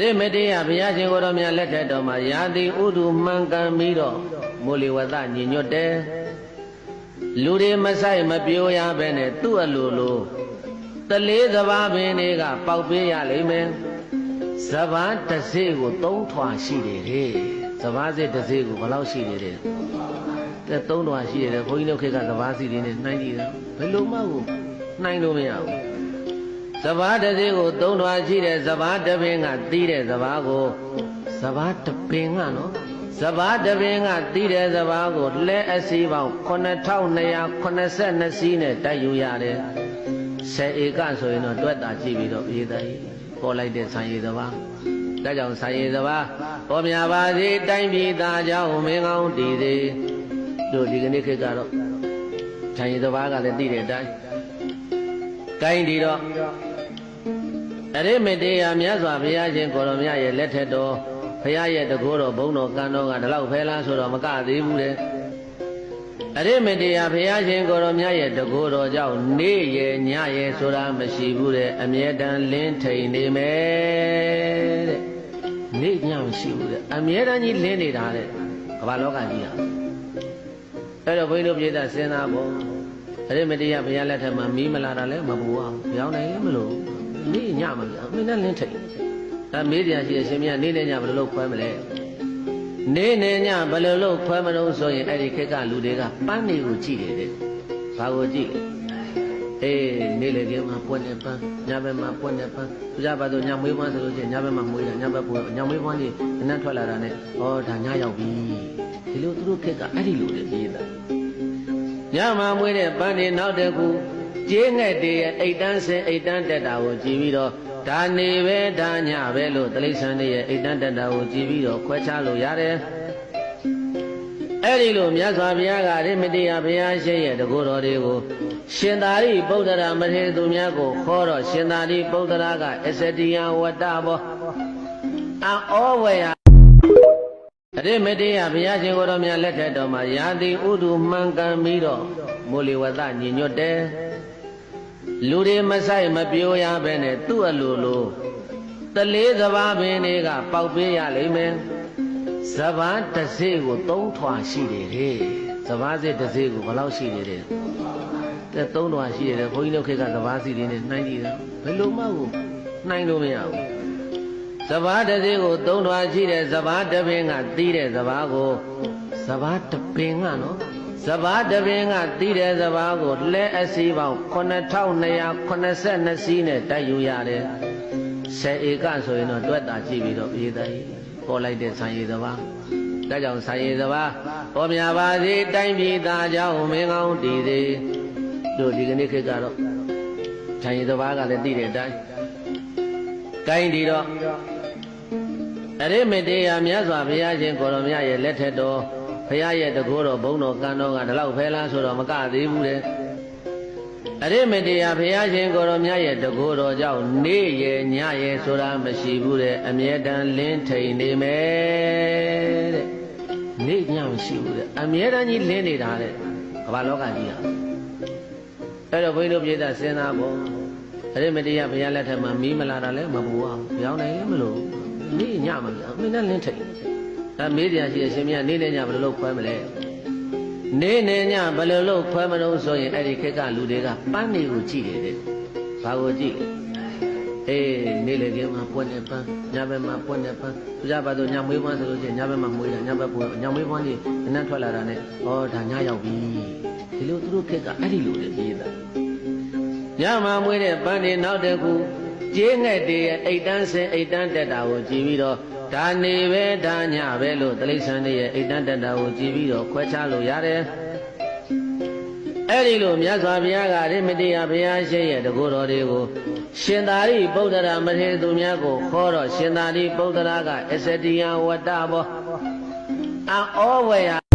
ရိမတေယဘုရားရှင်ကိုယ်တော်မြတ်လက်ထက်တော်မှာယာတိဥဒုမှန်ကန်ပြီးတော့မိုးလေဝသညီညွတ်တယ်လူတွေမဆိုင်မပြိုးရဘဲနဲ့သူ့အလိုလိုတလေးစဘာပင်တွေကပေါက်ပေးရလိမ့်မယ်စဘာတစ်စေ့ကိုသုံးထွာရှိတယ်တဲ့စဘာစေ့တစ်စေ့ကိုဘယ်လောက်ရှိတယ်တဲ့တဲ့သုံးထွာရှိတယ်ဘုန်းကြီးတို့ခေတ်ကစဘာစီတွေနဲ့နှိုင်းကြည့်တာဘယ်လိုမှကိုနှိုင်းလို့မရဘူး စဘာတစ်စီးကိုသုံးထွာရှိတဲ့စဘာတစ်ပင်ကတီးတဲ့စဘာကိုစဘာတစ်ပင်ကနော်စဘာတစ်ပင်ကတီးတဲ့စဘာကိုလဲအစီပေါင်း9282စီးနဲ့တိုက်ယူရတယ်10ဧကဆိုရင်တော့တွက်တာကြည့်ပြီးတော့ပြေးတယ်ပေါ်လိုက်တဲ့ဆံရည်စဘာဒါကြောင့်ဆံရည်စဘာပေါ်မြပါစေတိုင်းပြည်သားကြောင့်မင်းကောင်းတည်စေတို့ဒီကနေ့ခေတ်ကတော့ဆံရည်စဘာကလည်းတည်တဲ့အတိုင်းကိုင်းဒီတော့ အရိမတေယမြတ်စွာဘုရားရှင်ကိုရောမြတ်ရဲ့လက်ထက်တော်ဘုရားရဲ့တကိုးတော်ဘုန်းတော်ကံတော်ကဒီလောက်ဖဲလားဆိုတော့မကသေးဘူးတဲ့အရိမတေယဘုရားရှင်ကိုရောမြတ်ရဲ့တကိုးတော်ကြောင့်နေ့ရဲ့ညရဲ့ဆိုတာမရှိဘူးတဲ့အမြဲတမ်းလင်းထိန်နေမယ်တဲ့နေ့ညမရှိဘူးတဲ့အမြဲတမ်းကြီးလင်းနေတာတဲ့ကမ္ဘာလောကကြီးဟာအဲ့တော့ဘုန်းကြီးတို့ပြည်သားစဉ်းစားဖို့အရိမတေယဘုရားလက်ထက်မှာမီးမလာတာလည်းမပူအောင်ကြောင်းနိုင်လည်းမလို့ နေ့ညမပြအမင်းနဲ့လင်းထိတ်ဒါမေးတရားရှိတဲ့ရှင်မြတ်နေ့နဲ့ညဘယ်လိုလုပ်ခွဲမလဲနေ့နဲ့ညဘယ်လိုလုပ်ခွဲမလို့ဆိုရင်အဲ့ဒီခေတ်ကလူတွေကပန်းတွေကိုကြည့်တယ်တဲ့ဘာကိုကြည့်အေးနေ့လေကင်းမှာပွက်နေပန်းညဘက်မှာပွက်နေပန်းသူကြပါတော့ညမွေးပန်းဆိုလို့ရှိရင်ညဘက်မှာမွေးတာညဘက်ပွက်ညမွေးပန်းကြီးအနက်ထွက်လာတာနဲ့ဩဒါညရောက်ပြီဒီလိုသူတို့ခေတ်ကအဲ့ဒီလိုတွေပြေးတာညမှာမွေးတဲ့ပန်းတွေနောက်တစ်ခု ကျေးငှက်တွေရဲ့အိတ်တန်းစင်အိတ်တန်းတက်တာကိုကြည်ပြီးတော့ဒါနေပဲဒါညပဲလို့တိရစ္ဆာန်တွေရဲ့အိတ်တန်းတက်တာကိုကြည်ပြီးတော့ခွဲခြားလို့ရတယ်အဲ့ဒီလိုမြတ်စွာဘုရားကရိမတိယဘုရားရှိရဲ့တကူတော်တွေကိုရှင်သာရိပုတ္တရာမထေရသူများကိုခေါ်တော့ရှင်သာရိပုတ္တရာကအစ္စတိယဝတ္တဘောအံဩဝေယအရိမတိယဘုရားရှင်ကိုယ်တော်မြတ်လက်ထက်တော်မှာယာတိဥဒုမှန်ကန်ပြီးတော့မိုးလေဝသညီညွတ်တယ် လူတွေမဆိုင်မပြိုးရဘဲနဲ့သူ့အလိုလိုတလေးစဘာပင်တွေကပေါက်ပေးရလိမ့်မယ်စဘာတစ်စေ့ကိုသုံးထွာရှိတယ်တဲ့စဘာစေ့တစ်စေ့ကိုဘယ်လောက်ရှိတယ်တဲ့တဲ့သုံးထွာရှိတယ်ဘုန်းကြီးတို့ခေတ်ကစဘာစီတွေနဲ့နှိုင်းကြည့်တာဘယ်လိုမှကိုနှိုင်းလို့မရဘူးစဘာတစ်စေ့ကိုသုံးထွာရှိတယ်စဘာတစ်ပင်ကတီးတဲ့စဘာကိုစဘာတစ်ပင်ကနော် စဘာတပင်ကတီးတဲ့စဘာကိုလဲအစီပေါင်း9282စီးနဲ့တိုက်ယူရတယ်10ဧကဆိုရင်တော့တွက်တာကြည့်ပြီးတော့ပြေးတယ်ပေါ်လိုက်တဲ့ဆံရည်စဘာဒါကြောင့်ဆံရည်စဘာပေါ်မြပါစေတိုင်းပြည်သားကြောင့်မင်းကောင်းတည်စေတို့ဒီကနေ့ခေတ်ကတော့ဆံရည်စဘာကလည်းတည်တဲ့အတိုင်းကိုင်းဒီတော့အရိမတေယမြတ်စွာဘုရားရှင်ကိုရောမြတ်ရဲ့လက်ထက်တော် ဘုရားရဲ့တကိုးတော်ဘုန်းတော်ကံတော်ကဒီလောက်ဖဲလားဆိုတော့မကသေးဘူးတဲ့အရိမတေယဘုရားရှင်ကိုရောမြတ်ရဲ့တကိုးတော်ကြောင့်နေ့ရဲ့ညရဲ့ဆိုတာမရှိဘူးတဲ့အမြဲတမ်းလင်းထိန်နေမယ်တဲ့နေ့ညမရှိဘူးတဲ့အမြဲတမ်းကြီးလင်းနေတာတဲ့ကမ္ဘာလောကကြီးဟာအဲ့တော့ဘုန်းကြီးတို့ပြည်သားစဉ်းစားဖို့အရိမတေယဘုရားလက်ထက်မှာမီးမလာတာလည်းမပူအောင်ကြောင်းနိုင်လည်းမလို့နေ့ညမပြအမင်းနဲ့လင်းထိန် ဒါမေးတရားရှိတဲ့ရှင်မြတ်နေ့နဲ့ညဘယ်လိုလုပ်ခွဲမလဲနေ့နဲ့ညဘယ်လိုလုပ်ခွဲမလို့ဆိုရင်အဲ့ဒီခေတ်ကလူတွေကပန်းတွေကိုကြည့်တယ်တဲ့ဘာကိုကြည့်အေးနေ့လေကင်းမှာပွက်နေပန်းညဘက်မှာပွက်နေပန်းသူကြပါတော့ညမွေးပန်းဆိုလို့ရှိရင်ညဘက်မှာမွေးတာညဘက်ပွက်ညမွေးပန်းကြီးအနက်ထွက်လာတာနဲ့ဩဒါညရောက်ပြီဒီလိုသူတို့ခေတ်ကအဲ့ဒီလိုတွေပြေးတာညမှာမွေးတဲ့ပန်းတွေနောက်တစ်ခုကျေးငှက်တွေရဲ့အိတ်တန်းစင်အိတ်တန်းတက်တာကိုကြည့်ပြီးတော့ ဒါနေပဲဒါညပဲလို့တိရစ္ဆာန်တွေရဲ့အိတ်တန်းတက်တာကိုကြည့်ပြီးတော့ခွဲခြားလို့ရတယ်အဲ့ဒီလိုမြတ်စွာဘုရားကရိမတိယဘုရားရှိရဲ့တကူတော်တွေကိုရှင်သာရိပုတ္တရာမထေရသူများကိုခေါ်တော့ရှင်သာရိပုတ္တရာကအစ္စတိယဝတ္တဘောအံဩဝေယ